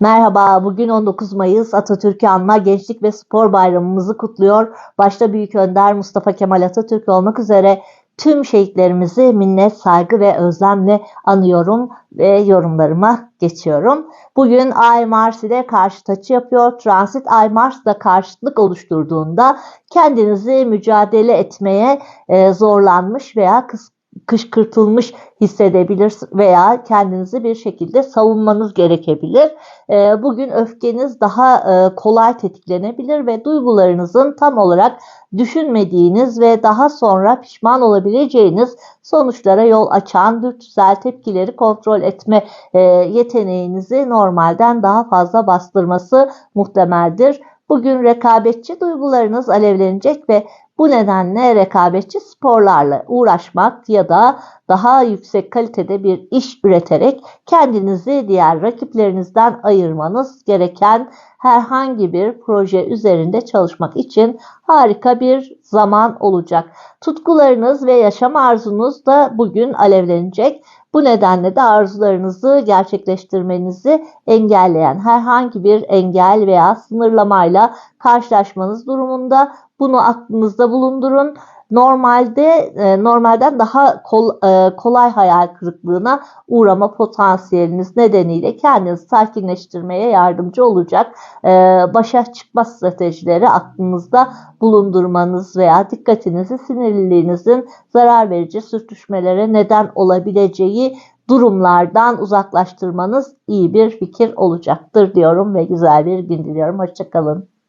Merhaba, bugün 19 Mayıs Atatürk'ü anma Gençlik ve Spor Bayramımızı kutluyor. Başta Büyük Önder Mustafa Kemal Atatürk olmak üzere tüm şehitlerimizi minnet, saygı ve özlemle anıyorum ve yorumlarıma geçiyorum. Bugün Ay Mars ile karşıt açı yapıyor. Transit Ay Mars da karşıtlık oluşturduğunda kendinizi mücadele etmeye e, zorlanmış veya kıs kışkırtılmış hissedebilir veya kendinizi bir şekilde savunmanız gerekebilir. Ee, Bugün öfkeniz daha e, kolay tetiklenebilir ve duygularınızın tam olarak düşünmediğiniz ve daha sonra pişman olabileceğiniz sonuçlara yol açan dürtüsel tepkileri kontrol etme e, yeteneğinizi normalden daha fazla bastırması muhtemeldir. Bugün rekabetçi duygularınız alevlenecek ve bu nedenle rekabetçi sporlarla uğraşmak ya da daha yüksek kalitede bir iş üreterek kendinizi diğer rakiplerinizden ayırmanız gereken herhangi bir proje üzerinde çalışmak için harika bir zaman olacak. Tutkularınız ve yaşam arzunuz da bugün alevlenecek. Bu nedenle de arzularınızı gerçekleştirmenizi engelleyen herhangi bir engel veya sınırlamayla karşılaşmanız durumunda bunu aklınızda bulundurun. Normalde e, normalden daha kol, e, kolay hayal kırıklığına uğrama potansiyeliniz nedeniyle kendinizi sakinleştirmeye yardımcı olacak e, başa çıkma stratejileri aklınızda bulundurmanız veya dikkatinizi sinirliliğinizin zarar verici sürtüşmelere neden olabileceği durumlardan uzaklaştırmanız iyi bir fikir olacaktır diyorum ve güzel bir gün diliyorum. Hoşçakalın.